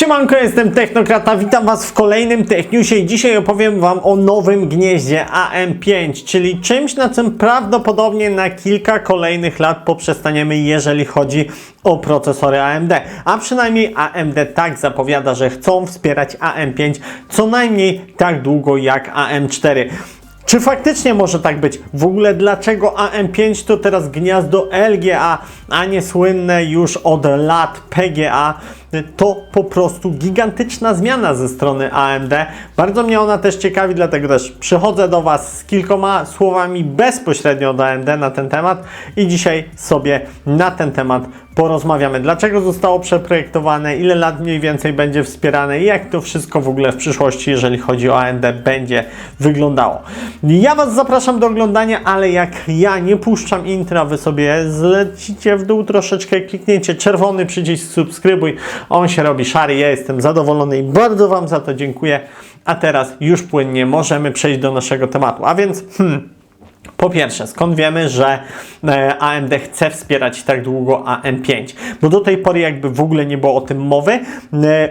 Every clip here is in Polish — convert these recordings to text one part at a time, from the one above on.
Siemanko, jestem Technokrata, witam Was w kolejnym Techniusie i dzisiaj opowiem Wam o nowym gnieździe AM5, czyli czymś, na czym prawdopodobnie na kilka kolejnych lat poprzestaniemy, jeżeli chodzi o procesory AMD. A przynajmniej AMD tak zapowiada, że chcą wspierać AM5 co najmniej tak długo jak AM4. Czy faktycznie może tak być? W ogóle dlaczego AM5 to teraz gniazdo LGA, a nie słynne już od lat PGA? To po prostu gigantyczna zmiana ze strony AMD. Bardzo mnie ona też ciekawi, dlatego też przychodzę do Was z kilkoma słowami bezpośrednio do AMD na ten temat i dzisiaj sobie na ten temat porozmawiamy. Dlaczego zostało przeprojektowane, ile lat mniej więcej będzie wspierane i jak to wszystko w ogóle w przyszłości, jeżeli chodzi o AMD, będzie wyglądało. Ja Was zapraszam do oglądania, ale jak ja nie puszczam intra, Wy sobie zlecicie w dół troszeczkę, klikniecie czerwony przycisk subskrybuj, on się robi szary, ja jestem zadowolony i bardzo Wam za to dziękuję. A teraz już płynnie możemy przejść do naszego tematu. A więc, hmm, po pierwsze, skąd wiemy, że e, AMD chce wspierać tak długo AM5? Bo do tej pory jakby w ogóle nie było o tym mowy. E,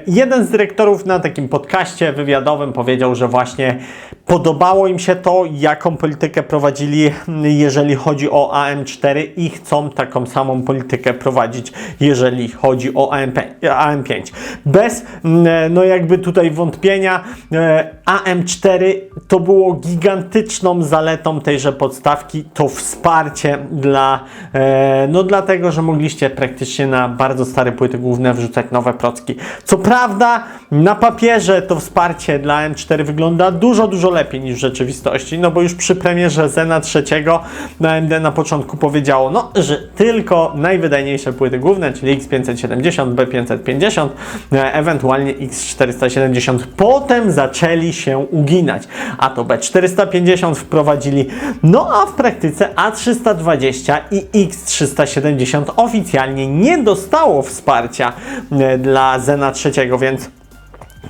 Jeden z dyrektorów na takim podcaście wywiadowym powiedział, że właśnie podobało im się to, jaką politykę prowadzili, jeżeli chodzi o AM4 i chcą taką samą politykę prowadzić, jeżeli chodzi o AM5. AM5. Bez, mm, no jakby tutaj wątpienia, e, AM4 to było gigantyczną zaletą tejże podstawki, to wsparcie dla, e, no dlatego, że mogliście praktycznie na bardzo stare płyty główne wrzucać nowe procki. Co prawda, na papierze to wsparcie dla AM4 wygląda dużo, dużo lepiej niż w rzeczywistości, no bo już przy premierze Zena trzeciego na AMD na początku powiedziało, no, że tylko najwydajniejsze płyty główne, czyli X570, B550, e, ewentualnie X470. Potem zaczęli się uginać, a to B450 wprowadzili, no a w praktyce A320 i X370 oficjalnie nie dostało wsparcia e, dla Zena trzeciego, więc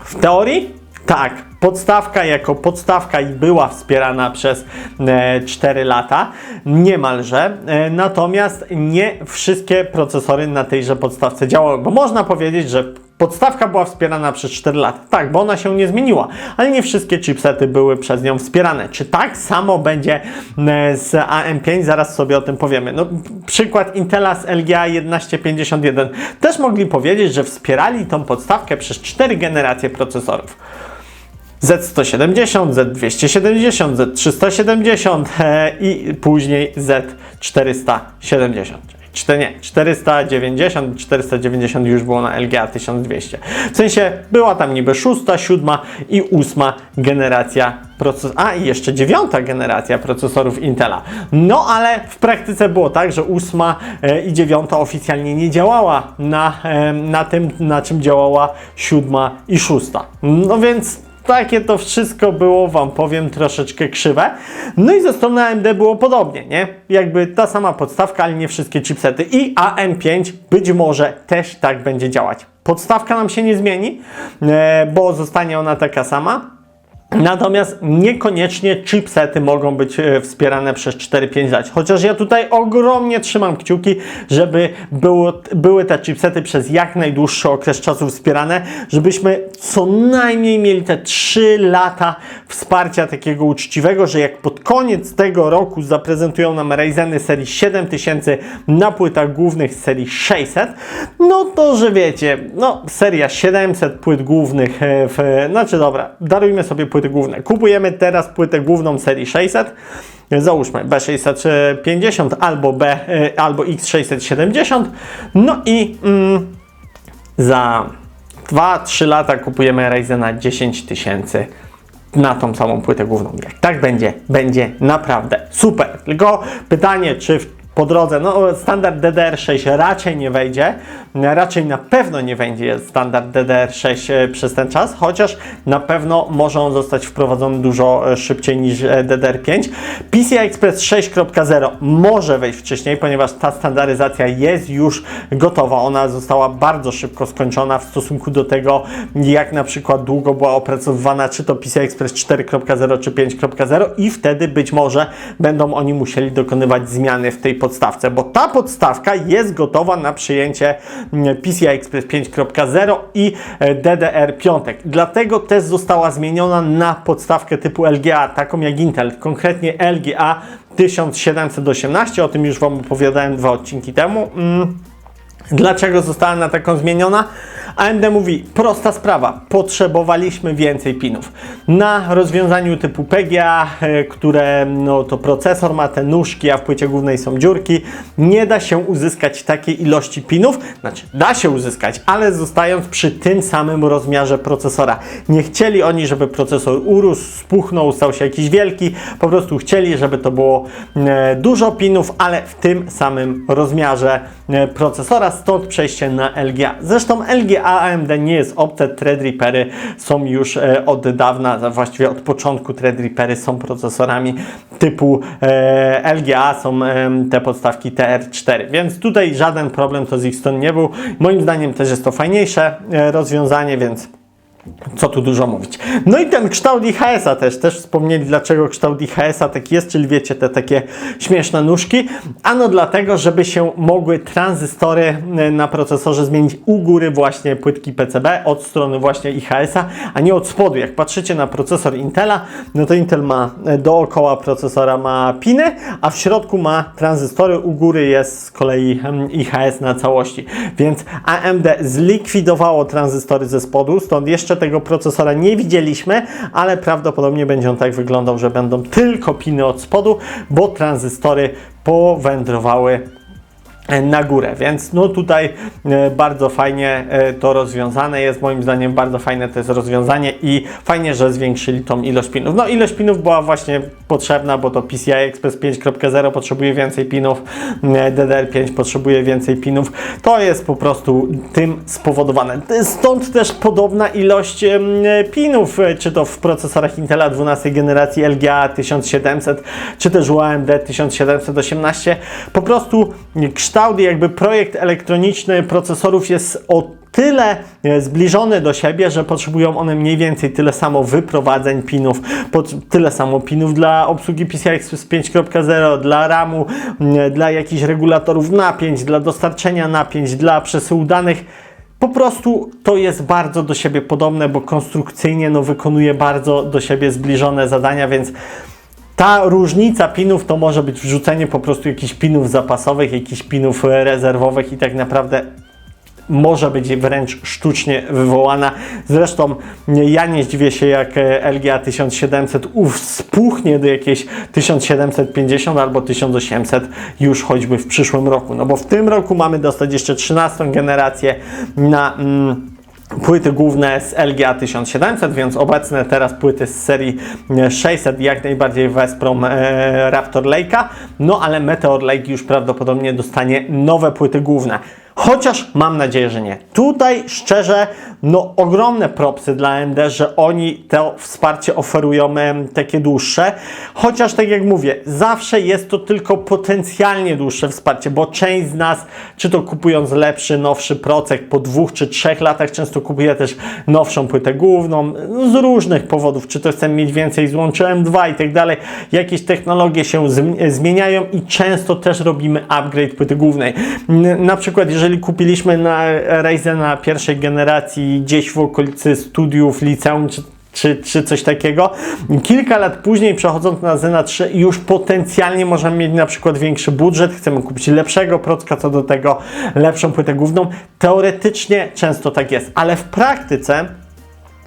w teorii tak, podstawka jako podstawka i była wspierana przez e, 4 lata, niemalże. E, natomiast nie wszystkie procesory na tejże podstawce działały, bo można powiedzieć, że podstawka była wspierana przez 4 lata. Tak, bo ona się nie zmieniła, ale nie wszystkie chipsety były przez nią wspierane. Czy tak samo będzie e, z AM5? Zaraz sobie o tym powiemy. No, przykład Intela z LGA 1151 też mogli powiedzieć, że wspierali tą podstawkę przez 4 generacje procesorów. Z170, Z270, Z370 e, i później Z470. Nie, 490, 490 już było na LGA 1200. W sensie była tam niby szósta, siódma i ósma generacja procesorów, a i jeszcze dziewiąta generacja procesorów Intela. No ale w praktyce było tak, że ósma e, i dziewiąta oficjalnie nie działała na, e, na tym, na czym działała siódma i szósta. No więc takie to wszystko było, Wam powiem, troszeczkę krzywe. No i ze strony AMD było podobnie, nie? Jakby ta sama podstawka, ale nie wszystkie chipsety. I AM5 być może też tak będzie działać. Podstawka nam się nie zmieni, e, bo zostanie ona taka sama. Natomiast niekoniecznie chipsety mogą być e, wspierane przez 4-5 lat. Chociaż ja tutaj ogromnie trzymam kciuki, żeby było, były te chipsety przez jak najdłuższy okres czasu wspierane, żebyśmy co najmniej mieli te 3 lata wsparcia takiego uczciwego, że jak pod koniec tego roku zaprezentują nam Ryzeny serii 7000 na płytach głównych serii 600, no to, że wiecie, no seria 700 płyt głównych, e, w, znaczy dobra, darujmy sobie płyty główne. Kupujemy teraz płytę główną serii 600, załóżmy B650 albo B, e, albo X670, no i mm, za 2-3 lata kupujemy Ryzena 10 tysięcy na tą samą płytę główną. Jak tak będzie, będzie naprawdę super. Tylko pytanie, czy w po drodze, no standard DDR6 raczej nie wejdzie, raczej na pewno nie wejdzie standard DDR6 e, przez ten czas, chociaż na pewno może on zostać wprowadzony dużo e, szybciej niż e, DDR5. PCI Express 6.0 może wejść wcześniej, ponieważ ta standaryzacja jest już gotowa. Ona została bardzo szybko skończona w stosunku do tego, jak na przykład długo była opracowywana, czy to PCI Express 4.0 czy 5.0 i wtedy być może będą oni musieli dokonywać zmiany w tej podstawie podstawce, bo ta podstawka jest gotowa na przyjęcie mm, PCI Express 5.0 i e, DDR5. Dlatego też została zmieniona na podstawkę typu LGA, taką jak Intel, konkretnie LGA 1718, o tym już Wam opowiadałem dwa odcinki temu. Mm. Dlaczego została na taką zmieniona? AMD mówi, prosta sprawa, potrzebowaliśmy więcej pinów. Na rozwiązaniu typu PGA, e, które no, to procesor ma te nóżki, a w płycie głównej są dziurki, nie da się uzyskać takiej ilości pinów, znaczy da się uzyskać, ale zostając przy tym samym rozmiarze procesora. Nie chcieli oni, żeby procesor urósł, spuchnął, stał się jakiś wielki, po prostu chcieli, żeby to było e, dużo pinów, ale w tym samym rozmiarze e, procesora, stąd przejście na LGA. Zresztą LGA AMD nie jest obce, Threadrippery są już e, od dawna, właściwie od początku Threadrippery są procesorami typu e, LGA, są e, te podstawki TR4, więc tutaj żaden problem to z ich strony nie był. Moim zdaniem też jest to fajniejsze rozwiązanie, więc co tu dużo mówić. No i ten kształt IHS-a też, też wspomnieli dlaczego kształt IHS-a tak jest, czyli wiecie, te takie śmieszne nóżki. Ano dlatego, żeby się mogły tranzystory e, na procesorze zmienić u góry właśnie płytki PCB od strony właśnie IHS-a, a nie od spodu. Jak patrzycie na procesor Intela, no to Intel ma e, dookoła procesora ma piny, a w środku ma tranzystory, u góry jest z kolei IHS na całości. Więc AMD zlikwidowało tranzystory ze spodu, stąd jeszcze tego procesora nie widzieliśmy, ale prawdopodobnie będzie on tak wyglądał, że będą tylko piny od spodu, bo tranzystory powędrowały na górę, więc no tutaj e, bardzo fajnie e, to rozwiązane jest, moim zdaniem bardzo fajne to jest rozwiązanie i fajnie, że zwiększyli tą ilość pinów. No ilość pinów była właśnie potrzebna, bo to PCI Express 5.0 potrzebuje więcej pinów, e, DDR5 potrzebuje więcej pinów, to jest po prostu tym spowodowane. Stąd też podobna ilość pinów, czy to w procesorach Intela 12 generacji LGA 1700, czy też u AMD 1718, po prostu kształt i jakby projekt elektroniczny procesorów jest o tyle e, zbliżone do siebie, że potrzebują one mniej więcej tyle samo wyprowadzeń pinów, tyle samo pinów dla obsługi PCI Express 5.0, dla RAMu, dla jakichś regulatorów napięć, dla dostarczenia napięć, dla przesyłu danych. Po prostu to jest bardzo do siebie podobne, bo konstrukcyjnie no, wykonuje bardzo do siebie zbliżone zadania, więc ta różnica pinów to może być wrzucenie po prostu jakichś pinów zapasowych, jakichś pinów e, rezerwowych i tak naprawdę może być wręcz sztucznie wywołana. Zresztą ja nie zdziwię się, jak e, LGA 1700 spuchnie do jakieś 1750 albo 1800 już choćby w przyszłym roku. No bo w tym roku mamy dostać jeszcze 13 generację na. Mm, płyty główne z LGA 1700, więc obecne teraz płyty z serii 600 jak najbardziej wesprą e, Raptor Lake'a, no ale Meteor Lake już prawdopodobnie dostanie nowe płyty główne. Chociaż mam nadzieję, że nie. Tutaj szczerze, no ogromne propsy dla AMD, że oni to wsparcie oferują takie dłuższe. Chociaż tak jak mówię, zawsze jest to tylko potencjalnie dłuższe wsparcie, bo część z nas, czy to kupując lepszy, nowszy procek po dwóch czy trzech latach, często kupuje też nowszą płytę główną z różnych powodów, czy to chcemy mieć więcej złączy M2 i tak dalej. Jakieś technologie się zm- zmieniają i często też robimy upgrade płyty głównej. Na przykład, jeżeli kupiliśmy na Ryzena pierwszej generacji gdzieś w okolicy studiów, liceum, czy czy, czy coś takiego. Kilka lat później, przechodząc na Zena 3, już potencjalnie możemy mieć na przykład większy budżet, chcemy kupić lepszego procka, co do tego lepszą płytę główną. Teoretycznie często tak jest, ale w praktyce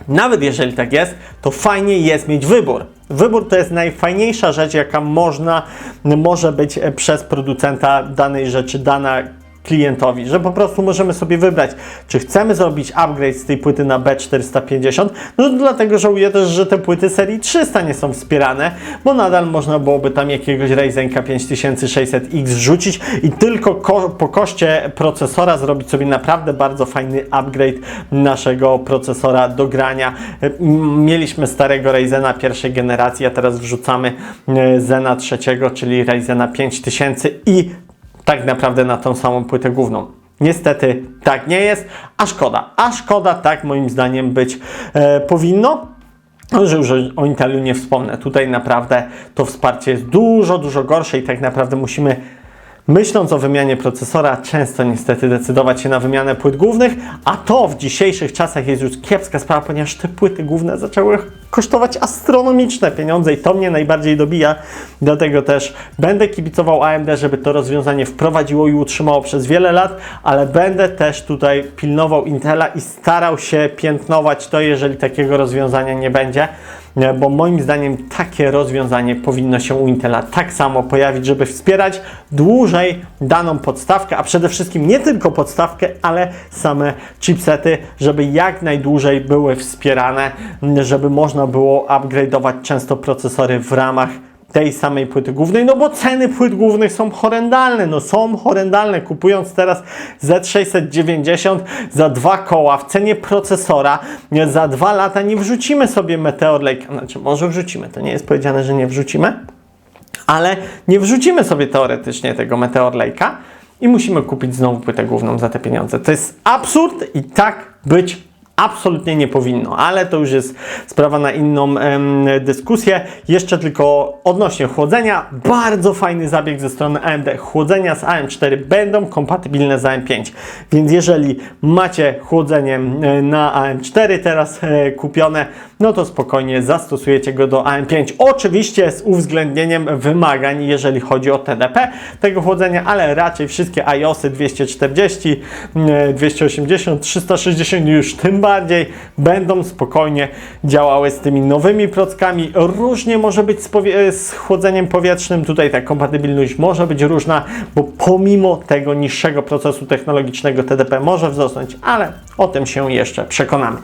nawet jeżeli tak jest, to fajnie jest mieć wybór. Wybór to jest najfajniejsza rzecz, jaka można, może być e, przez producenta danej rzeczy dana klientowi, że po prostu możemy sobie wybrać, czy chcemy zrobić upgrade z tej płyty na B450, no dlatego żałuję też, że te płyty serii 300 nie są wspierane, bo nadal można byłoby tam jakiegoś Ryzenka 5600X wrzucić i tylko ko po koszcie procesora zrobić sobie naprawdę bardzo fajny upgrade naszego procesora do grania. Mieliśmy starego Ryzena pierwszej generacji, a teraz wrzucamy e, Zena trzeciego, czyli Ryzena 5000 i tak naprawdę na tą samą płytę główną. Niestety tak nie jest, a szkoda. A szkoda tak moim zdaniem być e, powinno. Że już o Intelu nie wspomnę. Tutaj naprawdę to wsparcie jest dużo, dużo gorsze i tak naprawdę musimy myśląc o wymianie procesora, często niestety decydować się na wymianę płyt głównych, a to w dzisiejszych czasach jest już kiepska sprawa, ponieważ te płyty główne zaczęły kosztować astronomiczne pieniądze i to mnie najbardziej dobija. Dlatego też będę kibicował AMD, żeby to rozwiązanie wprowadziło i utrzymało przez wiele lat, ale będę też tutaj pilnował Intela i starał się piętnować to, jeżeli takiego rozwiązania nie będzie. Bo moim zdaniem takie rozwiązanie powinno się u Intela tak samo pojawić, żeby wspierać dłużej daną podstawkę, a przede wszystkim nie tylko podstawkę, ale same chipsety, żeby jak najdłużej były wspierane, żeby można było upgrade'ować często procesory w ramach tej samej płyty głównej, no bo ceny płyt głównych są horrendalne, no są horrendalne. Kupując teraz Z690 za dwa koła w cenie procesora, za dwa lata nie wrzucimy sobie Meteor Lake, znaczy może wrzucimy, to nie jest powiedziane, że nie wrzucimy, ale nie wrzucimy sobie teoretycznie tego Meteor Lake'a i musimy kupić znowu płytę główną za te pieniądze. To jest absurd i tak być absolutnie nie powinno, ale to już jest sprawa na inną em, dyskusję. Jeszcze tylko odnośnie chłodzenia, bardzo fajny zabieg ze strony AMD. Chłodzenia z AM4 będą kompatybilne z AM5, więc jeżeli macie chłodzenie na AM4 teraz e, kupione, no to spokojnie zastosujecie go do AM5. Oczywiście z uwzględnieniem wymagań, jeżeli chodzi o TDP tego chłodzenia, ale raczej wszystkie iOSy 240, e, 280, 360 już tym bardziej będą spokojnie działały z tymi nowymi prockami. Różnie może być z, z chłodzeniem powietrznym. Tutaj ta kompatybilność może być różna, bo pomimo tego niższego procesu technologicznego TDP może wzrosnąć, ale o tym się jeszcze przekonamy.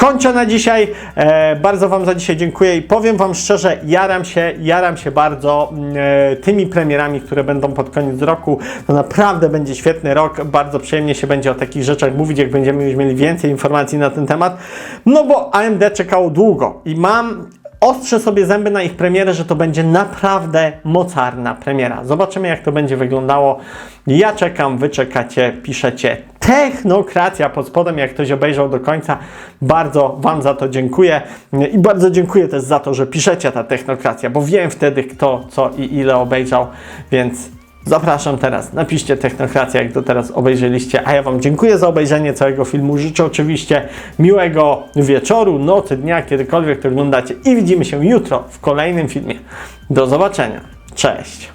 Kończę na dzisiaj. E, bardzo Wam za dzisiaj dziękuję i powiem Wam szczerze, jaram się, jaram się bardzo e, tymi premierami, które będą pod koniec roku. To naprawdę będzie świetny rok. Bardzo przyjemnie się będzie o takich rzeczach mówić, jak będziemy już mieli więcej informacji na ten temat. No bo AMD czekało długo i mam Ostrzę sobie zęby na ich premierę, że to będzie naprawdę mocarna premiera. Zobaczymy, jak to będzie wyglądało. Ja czekam, wy czekacie, piszecie technokracja pod spodem, jak ktoś obejrzał do końca. Bardzo Wam za to dziękuję i bardzo dziękuję też za to, że piszecie ta technokracja, bo wiem wtedy kto, co i ile obejrzał, więc Zapraszam teraz, napiszcie Technokracja, jak to teraz obejrzeliście, a ja Wam dziękuję za obejrzenie całego filmu. Życzę oczywiście miłego wieczoru, nocy, dnia, kiedykolwiek to oglądacie i widzimy się jutro w kolejnym filmie. Do zobaczenia. Cześć!